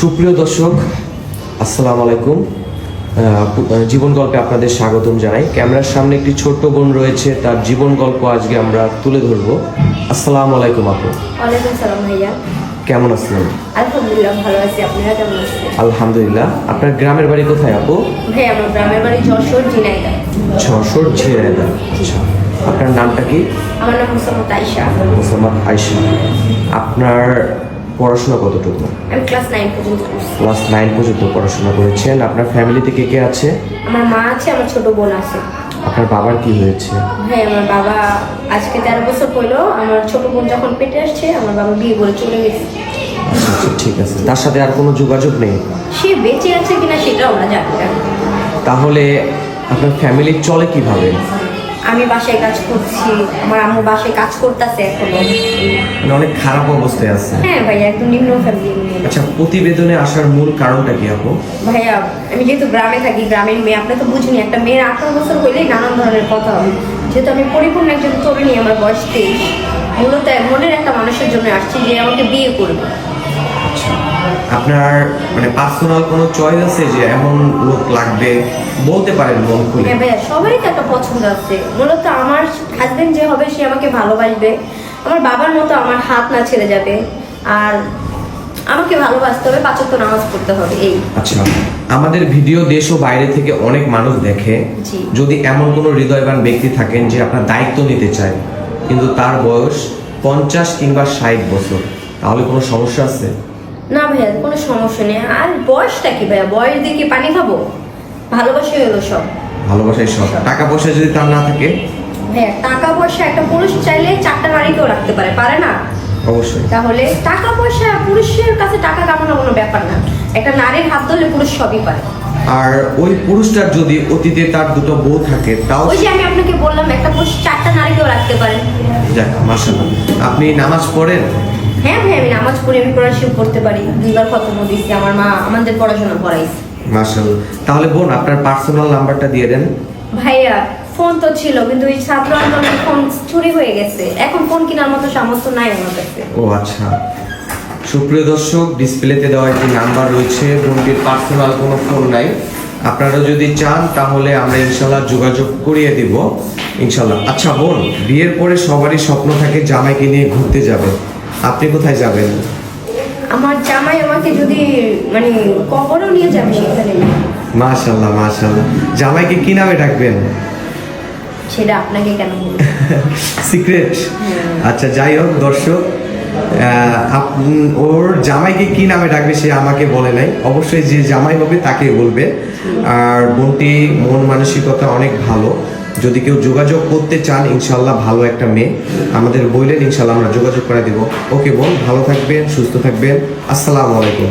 সুপ্রিয় দর্শক আসসালামু আলাইকুম। জীবন গল্পে আপনাদের স্বাগতম জানাই। ক্যামেরার সামনে একটি ছোট্ট বোন রয়েছে তার জীবন গল্প আজকে আমরা তুলে ধরবো। আসসালামু আলাইকুম আপু। ওয়ালাইকুম সালাম ভাইয়া। কেমন আছেন? আলহামদুলিল্লাহ ভালো আছি। আপনারা কেমন আছেন? আলহামদুলিল্লাহ। আপনার গ্রামের বাড়ি কোথায় আপু? ভাই আমার গ্রামের বাড়ি যশোর ঝিনাইদা ছশোর ঝিনাইদা আচ্ছা। আপনার নামটা কি? আমার নাম আপনার পড়াশোনা কতটুকু? আমি ক্লাস নাইন পর্যন্ত ক্লাস নাইন পর্যন্ত পড়াশোনা করেছেন। আপনার ফ্যামিলিতে কে কে আছে? আমার মা আছে আমার ছোট বোন আছে। আপনার বাবার কি হয়েছে? হ্যাঁ আমার বাবা আজকে তেরো বছর হইল আমার ছোট বোন যখন পেটে আসছে আমার বাবা বিয়ে করে চলে গেছে। আচ্ছা ঠিক আছে। তার সাথে আর কোনো যোগাযোগ নেই? সে বেঁচে আছে কিনা সেটাও আমরা জানি না। তাহলে আপনার ফ্যামিলি চলে কীভাবে? আমি বাসায় কাজ করছি আমার আম্মু বাসায় কাজ করতেছে এখনও। মানে অনেক খারাপ অবস্থায় আছে। হ্যাঁ ভাই একদম নিম্ন ফ্যামিলি আচ্ছা প্রতিবেদনে আসার মূল কারণটা কি আপু? ভাইয়া আমি যেহেতু গ্রামে থাকি গ্রামের মেয়ে আপনি তো বুঝুনি একটা মেয়ের আঠারো বছর হইলেই নানান ধরনের কথা হবে যেহেতু আমি পরিপূর্ণ একজন তরুণী আমার বয়স তেইশ। মূলত মনের একটা মানুষের জন্য আসছি যে আমাকে বিয়ে করবে। আপনার মানে পার্সোনাল কোনো চয়েস আছে যে এমন লোক লাগবে? বলতে পারেন মন খুলে। হ্যাঁ ভাইয়া সবারই তো একটা পছন্দ আছে। মূলত আমার হাজবেন্ড যে হবে সে আমাকে ভালোবাসবে। আমার বাবার মতো আমার হাত না ছেড়ে যাবে। আর আমাকে ভালোবাসতে হবে পাঁচত্ব নামাজ পড়তে হবে এই। আচ্ছা আমাদের ভিডিও দেশ ও বাইরে থেকে অনেক মানুষ দেখে। যদি এমন কোনো হৃদয়বান ব্যক্তি থাকেন যে আপনার দায়িত্ব নিতে চায় কিন্তু তার বয়স পঞ্চাশ কিংবা ষাট বছর তাহলে কোনো সমস্যা আছে? না ভাইয়া কোনো সমস্যা নেই। আর বয়সটা কি ভাইয়া? বয়স দিয়ে কি পানি খাব? ভালোবাসাই হলো সব। ভালোবাসায় সব। টাকা পয়সা যদি তার না থাকে? হ্যাঁ টাকা পয়সা একটা পুরুষ চাইলে চারটা নারীকেও রাখতে পারে পারে না? অবশ্যই। তাহলে টাকা পয়সা পুরুষের কাছে টাকা কামানো কোনো ব্যাপার না। একটা নারীর হাত ধরলে পুরুষ সবই পারে। আর ওই পুরুষটার যদি অতীতে তার দুটো বউ থাকে তাও ওই যে আমি আপনাকে বললাম একটা পুরুষ চারটা নারীকেও রাখতে পারে। যাক মাসাল্লাহ আপনি নামাজ পড়েন? হ্যাঁ ভাই আমি নামাজ পড়ি আমি পড়াশোনা করতে পারি। দুইবার আমার মা আমাদের পড়াশোনা করাইছে। মাসাল্লাহ তাহলে বোন আপনার পার্সোনাল নাম্বারটা দিয়ে দেন। ভাইয়া ফোন তো ছিল কিন্তু ছাত্র ফোন চুরি হয়ে গেছে। এখন ফোন কেনার মতো সামর্থ্য নাই আমার কাছে। ও আচ্ছা। সুপ্রিয় দর্শক ডিসপ্লেতে দেওয়া একটি নাম্বার রয়েছে। বোনটির পার্সোনাল কোনো ফোন নাই। আপনারা যদি চান তাহলে আমরা ইনশাল্লাহ যোগাযোগ করিয়ে দিব। ইনশাল্লাহ আচ্ছা বোন বিয়ের পরে সবারই স্বপ্ন থাকে জামাইকে নিয়ে ঘুরতে যাবে। আপনি কোথায় যাবেন? আমার জামাই আমাকে যদি মানে কবরও নিয়ে যাবে সেখানে। না। মাশাল্লাহ মাশাল্লাহ জামাইকে কি নামে ডাকবেন? সেটা আপনাকে কেন সিক্রেট। আচ্ছা যাই হোক দর্শক ওর জামাইকে কি নামে ডাকবে সে আমাকে বলে নাই। অবশ্যই যে জামাই হবে তাকে বলবে। আর বোনটি মন মানসিকতা অনেক ভালো। যদি কেউ যোগাযোগ করতে চান ইনশাল্লাহ ভালো একটা মেয়ে আমাদের বললেন ইনশাল্লাহ আমরা যোগাযোগ করে দিব। ওকে বোন, ভালো থাকবেন, সুস্থ থাকবেন। আসসালামু আলাইকুম।